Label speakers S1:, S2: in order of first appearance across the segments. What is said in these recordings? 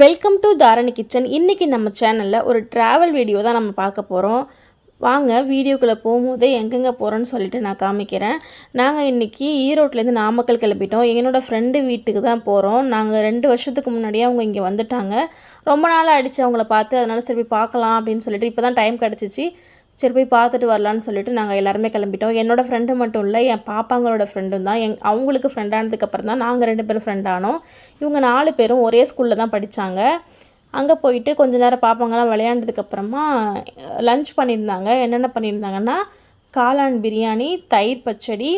S1: Welcome to Dharani kitchen இன்றைக்கி நம்ம சேனலில் ஒரு ட்ராவல் வீடியோ தான் நம்ம பார்க்க போகிறோம் வாங்க வீடியோக்குள்ளே போகும்போதே எங்கெங்கே போகிறோன்னு சொல்லிட்டு நான் காமிக்கிறேன். நாங்கள் இன்றைக்கி ஈரோட்லேருந்து நாமக்கல் கிளம்பிட்டோம். என்னோடய ஃப்ரெண்டு வீட்டுக்கு தான் போகிறோம் நாங்கள் ரெண்டு வருஷத்துக்கு முன்னாடியே அவங்க இங்கே வந்துட்டாங்க. ரொம்ப நாள் ஆயிடுச்சு அவங்கள பார்த்து. அதனால் சரி போய் பார்க்கலாம் அப்படின்னு சொல்லிட்டு இப்போ தான் டைம் கிடச்சிச்சு. சரி போய் பார்த்துட்டு வரலான்னு சொல்லிட்டு நாங்கள் எல்லாருமே கிளம்பிட்டோம். என்னோடய ஃப்ரெண்டு மட்டும் இல்லை என் பாப்பாங்களோட ஃப்ரெண்டும் தான். எங் அவங்களுக்கு ஃப்ரெண்டானதுக்கப்புறம் தான் நாங்கள் ரெண்டு பேரும் ஃப்ரெண்ட் ஆனோம். இவங்க நாலு பேரும் ஒரே ஸ்கூலில் தான் படித்தாங்க அங்கே போயிட்டு கொஞ்ச நேரம் பாப்பாங்கலாம் விளையாண்டதுக்கப்புறமா லஞ்ச் பண்ணியிருந்தாங்க. என்னென்ன பண்ணியிருந்தாங்கன்னா காளான் பிரியாணி தயிர் பச்சடி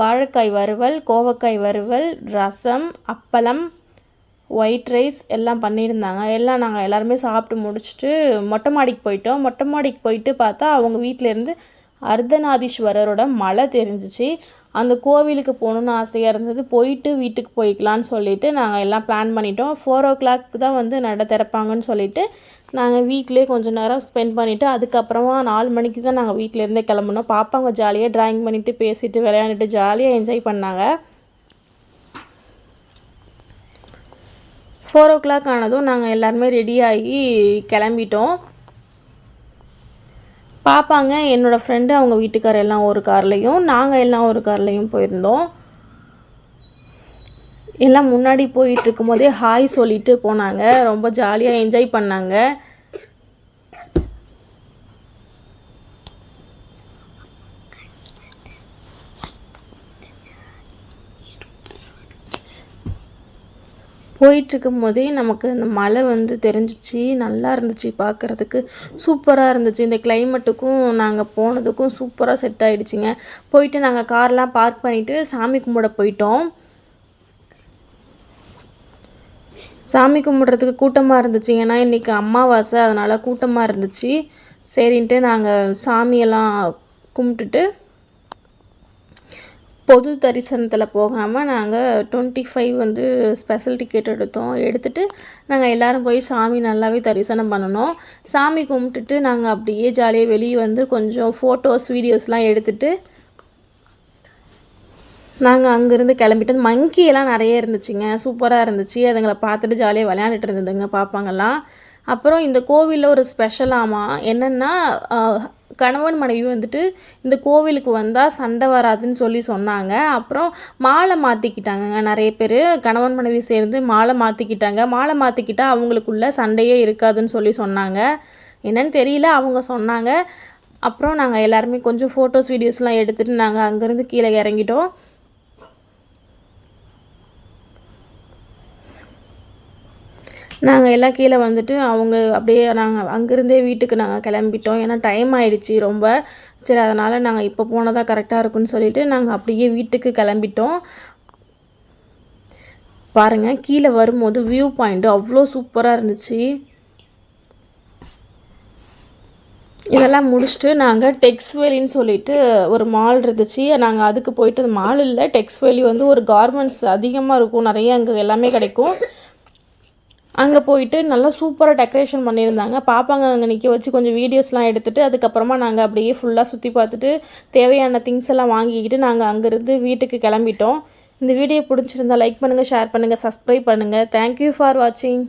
S1: வாழைக்காய் வறுவல் கோவக்காய் வறுவல் ரசம் அப்பளம் ஒயிட் ரைஸ் எல்லாம் பண்ணியிருந்தாங்க. எல்லாம் நாங்கள் எல்லாருமே சாப்பிட்டு முடிச்சுட்டு மொட்டை மாடிக்கு போயிட்டோம். மொட்டை மாடிக்கு போயிட்டு பார்த்தா அவங்க வீட்டிலேருந்து அர்த்தநாதீஸ்வரரோட மலை தெரிஞ்சிச்சு. அந்த கோவிலுக்கு போகணுன்னு ஆசையாக இருந்தது. போயிட்டு வீட்டுக்கு போய்க்கலான்னு சொல்லிட்டு நாங்கள் எல்லாம் பிளான் பண்ணிட்டோம். ஃபோர் ஓ கிளாக் தான் வந்து நட திறப்பாங்கன்னு சொல்லிட்டு நாங்கள் வீட்டிலே கொஞ்சம் நேரம் ஸ்பெண்ட் பண்ணிவிட்டு அதுக்கப்புறமா நாலு மணிக்கு தான் நாங்கள் வீட்டிலேருந்தே கிளம்புனோம். பாப்பாங்க ஜாலியாக ட்ராயிங் பண்ணிவிட்டு பேசிட்டு விளையாண்டுட்டு ஜாலியாக என்ஜாய் பண்ணாங்க. ஃபோர் ஓ கிளாக் ஆனதும் நாங்கள் எல்லாருமே ரெடியாகி கிளம்பிட்டோம். பார்ப்பாங்க என்னோடய ஃப்ரெண்டு அவங்க வீட்டுக்கார எல்லாம் ஒரு கார்லேயும் நாங்கள் எல்லாம் ஒரு கார்லேயும் போயிருந்தோம். எல்லாம் முன்னாடி போயிட்டு இருக்கும்போதே ஹாய் சொல்லிட்டு போனாங்க. ரொம்ப ஜாலியாக என்ஜாய் பண்ணாங்க. போயிட்டுருக்கும் போதே நமக்கு அந்த மலை வந்து தெரிஞ்சிச்சு நல்லா இருந்துச்சு பார்க்குறதுக்கு சூப்பராக இருந்துச்சு. இந்த கிளைமேட்டுக்கும் நாங்கள் போனதுக்கும் சூப்பராக செட் ஆகிடுச்சிங்க போயிட்டு நாங்கள் கார்லாம் பார்க் பண்ணிவிட்டு சாமி கும்பிட போயிட்டோம். சாமி கும்பிட்றதுக்கு கூட்டமாக இருந்துச்சு. ஏன்னா இன்றைக்கி அமாவாசை அதனால் கூட்டமாக இருந்துச்சு. சரின்ட்டு நாங்கள் சாமியெல்லாம் கும்பிட்டுட்டு பொது தரிசனத்தில் போகாமல் நாங்கள் டுவெண்ட்டி ஃபைவ் வந்து ஸ்பெஷல் டிக்கெட் எடுத்தோம். எடுத்துகிட்டு நாங்கள் எல்லோரும் போய் சாமி நல்லாவே தரிசனம் பண்ணணும். சாமி கும்பிட்டுட்டு நாங்கள் அப்படியே ஜாலியாக வெளியே வந்து கொஞ்சம் ஃபோட்டோஸ் வீடியோஸ்லாம் எடுத்துகிட்டு நாங்கள் அங்கேருந்து கிளம்பிட்டு மங்கியெல்லாம் நிறைய இருந்துச்சுங்க. சூப்பராக இருந்துச்சு. அதுங்களை பார்த்துட்டு ஜாலியாக விளையாண்டுட்டு இருந்ததுங்க பார்ப்பாங்கலாம் அப்புறம் இந்த கோவிலில் ஒரு ஸ்பெஷலாமா என்னென்னா கணவன் மனைவி வந்துட்டு இந்த கோவிலுக்கு வந்தால் சண்டை வராதுன்னு சொல்லி சொன்னாங்க. அப்புறம் மாலை மாற்றிக்கிட்டாங்கங்க நிறைய பேர். கணவன் மனைவி சேர்ந்து மாலை மாற்றிக்கிட்டாங்க மாலை மாற்றிக்கிட்டால் அவங்களுக்குள்ள சண்டையே இருக்காதுன்னு சொல்லி சொன்னாங்க. என்னன்னு தெரியல அவங்க சொன்னாங்க. அப்புறம் நாங்கள் எல்லாருமே கொஞ்சம் ஃபோட்டோஸ் வீடியோஸ்லாம் எடுத்துகிட்டு நாங்கள் அங்கேருந்து கீழே இறங்கிட்டோம். நாங்கள் எல்லாம் கீழே வந்துட்டு அவங்க அப்படியே நாங்கள் அங்கேருந்தே வீட்டுக்கு நாங்கள் கிளம்பிட்டோம். ஏன்னா டைம் ஆகிடுச்சி ரொம்ப. சரி அதனால் நாங்கள் இப்போ போனதாக கரெக்டாக இருக்குன்னு சொல்லிவிட்டு நாங்கள் அப்படியே வீட்டுக்கு கிளம்பிட்டோம். பாருங்கள் கீழே வரும்போது வியூ பாயிண்ட்டு அவ்வளோ சூப்பராக இருந்துச்சு. இதெல்லாம் முடிச்சுட்டு நாங்கள் டெக்ஸ்வேலின்னு சொல்லிட்டு ஒரு மால் இருந்துச்சு. நாங்கள் அதுக்கு போயிட்டு மால் இல்லை டெக்ஸ்வேலி வந்து ஒரு கார்மெண்ட்ஸ் அதிகமாக இருக்கும். நிறைய அங்கே எல்லாமே கிடைக்கும். அங்கே போயிட்டு நல்லா சூப்பராக டெக்கரேஷன் பண்ணியிருந்தாங்க. பாப்பாங்க அங்கே நிற்க வச்சு கொஞ்சம் வீடியோஸ்லாம் எடுத்துகிட்டு அதுக்கப்புறமா நாங்கள் அப்படியே ஃபுல்லாக சுற்றி பார்த்துட்டு தேவையான திங்ஸ் எல்லாம் வாங்கிக்கிட்டு நாங்கள் அங்கேருந்து வீட்டுக்கு கிளம்பிட்டோம். இந்த வீடியோ பிடிச்சிருந்தா லைக் பண்ணுங்கள் ஷேர் பண்ணுங்கள் சப்ஸ்கிரைப் பண்ணுங்கள் தேங்க்யூ ஃபார் வாட்சிங்